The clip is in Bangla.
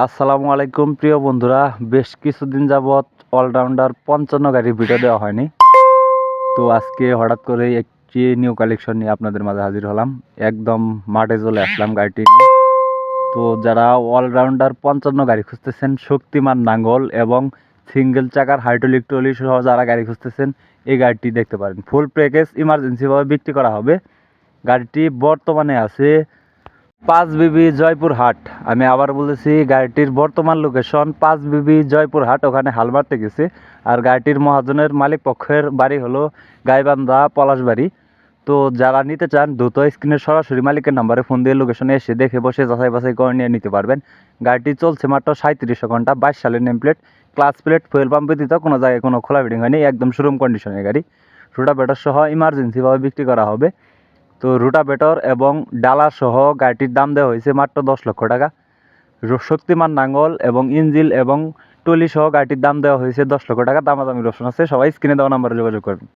আসসালামু আলাইকুম, প্রিয় বন্ধুরা। বেশ কিছুদিন যাবৎ অলরাউন্ডার পঞ্চান্ন গাড়ির ভিডিও দেওয়া হয়নি। তো আজকে হঠাৎ করে একটি নিউ কালেকশন নিয়ে আপনাদের মাঝে হাজির হলাম। একদম মাঠে চলে আসলাম গাড়িটি তো যারা অলরাউন্ডার পঞ্চান্ন গাড়ি খুঁজতেছেন, শক্তিমান নাঙ্গল এবং সিঙ্গেল চাকার হাইড্রোলিক ট্রলি সহ যারা গাড়ি খুঁজতেছেন, এই গাড়িটি দেখতে পারেন। ফুল প্যাকেজ ইমার্জেন্সিভাবে বিক্রি করা হবে। গাড়িটি বর্তমানে আছে পাঁচ বিবি জয়পুর হাট আমি আবার বলেছি গাড়িটির বর্তমান লোকেশন পাঁচ বিবি জয়পুর হাট ওখানে হাল মারতে গেছে। আর গাড়িটির মহাজনের মালিক পক্ষের বাড়ি হলো গাইবান্ধা পলাশবাড়ি তো যারা নিতে চান, দ্রুত স্ক্রিনের সরাসরি মালিকের নাম্বারে ফোন দিয়ে লোকেশনে এসে দেখে বসে যাচাই বাছাই করে নিয়ে নিতে পারবেন। গাড়িটি চলছে মাত্র সাঁত্রিশশো ঘণ্টা, বাইশ সালের name plate class plate fuel pump ব্যতীত কোনো জায়গায় কোনো খোলা ফিটিং হয়নি, একদম শোরুম কন্ডিশনের গাড়ি। রোটা বেটার সহ ইমার্জেন্সিভাবে বিক্রি করা হবে। তো রোটাভেটর এবং ডালা সহ গাড়িটির দাম দেওয়া হয়েছে মাত্র দশ লক্ষ টাকা। শক্তিমান নাঙ্গল এবং ইঞ্জিল এবং টলি সহ গাড়িটির দাম দেওয়া হয়েছে দশ লক্ষ টাকা। দামাদামির অপশন আছে, সবাই স্ক্রিনে দেওয়া নাম্বারে যোগাযোগ করবেন।